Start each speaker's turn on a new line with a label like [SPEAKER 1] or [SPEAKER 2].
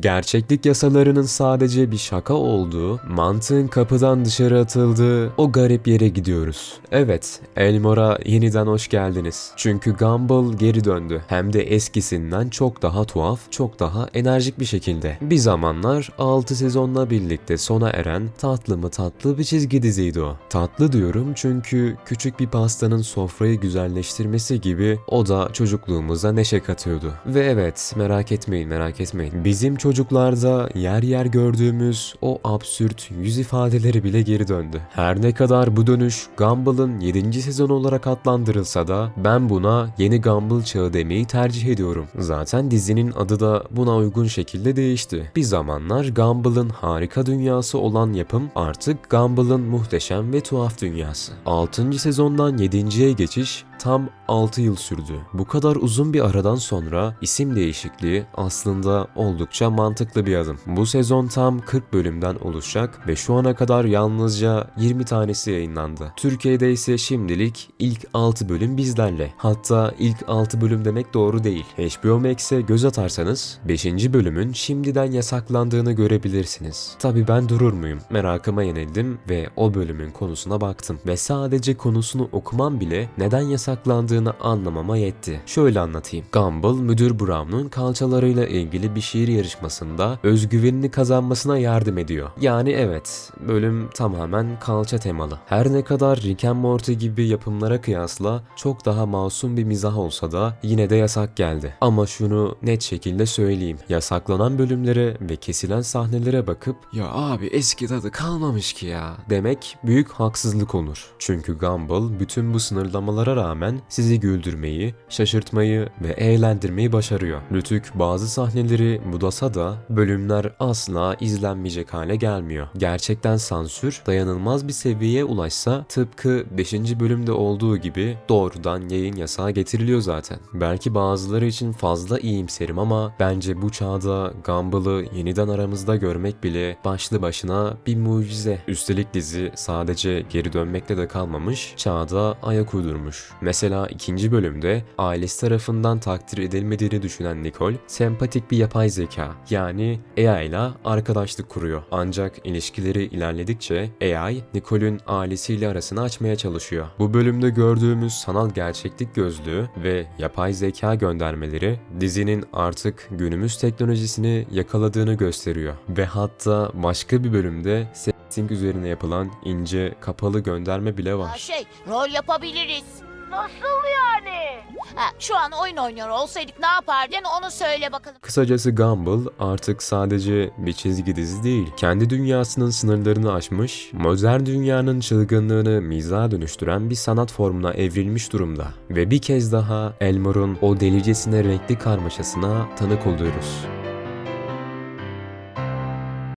[SPEAKER 1] Gerçeklik yasalarının sadece bir şaka olduğu, mantığın kapıdan dışarı atıldığı o garip yere gidiyoruz. Evet, Elmore'a yeniden hoş geldiniz. Çünkü Gumball geri döndü. Hem de eskisinden çok daha tuhaf, çok daha enerjik bir şekilde. Bir zamanlar 6 sezonla birlikte sona eren tatlı mı tatlı bir çizgi diziydi o. Tatlı diyorum çünkü küçük bir pastanın sofrayı güzelleştirmesi gibi o da çocukluğumuza neşe katıyordu. Ve evet merak etmeyin merak etmeyin. Bizim çocuklarda yer yer gördüğümüz o absürt yüz ifadeleri bile geri döndü. Her ne kadar bu dönüş Gumball'ın 7. sezonu olarak adlandırılsa da ben buna yeni Gumball çağı demeyi tercih ediyorum. Zaten dizinin adı da buna uygun şekilde değişti. Bir zamanlar Gumball'ın harika dünyası olan yapım artık Gumball'ın muhteşem ve tuhaf dünyası. 6. sezondan 7.ye geçiş tam 6 yıl sürdü. Bu kadar uzun bir aradan sonra isim değişikliği aslında oldukça mantıklı bir adım. Bu sezon tam 40 bölümden oluşacak ve şu ana kadar yalnızca 20 tanesi yayınlandı. Türkiye'de ise şimdilik ilk 6 bölüm bizlerle. Hatta ilk 6 bölüm demek doğru değil. HBO Max'e göz atarsanız 5. bölümün şimdiden yasaklandığını görebilirsiniz. Tabi ben durur muyum? Merakıma yenildim ve o bölümün konusuna baktım. Ve sadece konusunu okumam bile neden yasaklandığını anlamama yetti. Şöyle anlatayım. Gumball, müdür Brown'un kalçalarıyla ilgili bir şiir yarışmasında özgüvenini kazanmasına yardım ediyor. Yani evet, bölüm tamamen kalça temalı. Her ne kadar Rick and Morty gibi yapımlara kıyasla çok daha masum bir mizah olsa da yine de yasak geldi. Ama şunu net şekilde söyleyeyim. Yasaklanan bölümlere ve kesilen sahnelere bakıp ya abi eski tadı kalmamış ki ya demek büyük haksızlık olur. Çünkü Gumball bütün bu sınırlamalara rağmen sizi güldürmeyi, şaşırtmayı ve eğlendirmeyi başarıyor. Rütük bazı sahneleri budasa da bölümler asla izlenmeyecek hale gelmiyor. Gerçekten sansür dayanılmaz bir seviyeye ulaşsa tıpkı 5. bölümde olduğu gibi doğrudan yayın yasağı getiriliyor zaten. Belki bazıları için fazla iyimserim ama bence bu çağda Gumball'ı yeniden aramızda görmek bile başlı başına bir mucize. Üstelik dizi sadece geri dönmekle de kalmamış, çağda ayak uydurmuş. Mesela ikinci bölümde ailesi tarafından takdir edilmediğini düşünen Nicole, sempatik bir yapay zeka yani AI ile arkadaşlık kuruyor. Ancak ilişkileri ilerledikçe AI, Nicole'ün ailesiyle arasını açmaya çalışıyor. Bu bölümde gördüğümüz sanal gerçeklik gözlüğü ve yapay zeka göndermeleri dizinin artık günümüz teknolojisini yakaladığını gösteriyor. Ve hatta başka bir bölümde setting üzerine yapılan ince kapalı gönderme bile var.
[SPEAKER 2] şey, rol yapabiliriz.
[SPEAKER 3] Nasıl yani?
[SPEAKER 2] Ha, şu an oyun oynuyor olsaydık ne yapardın onu söyle bakalım.
[SPEAKER 1] Kısacası Gumball artık sadece bir çizgi dizi değil, kendi dünyasının sınırlarını aşmış, modern dünyanın çılgınlığını mizaha dönüştüren bir sanat formuna evrilmiş durumda. Ve bir kez daha Elmore'un o delicesine renkli karmaşasına tanık oluyoruz.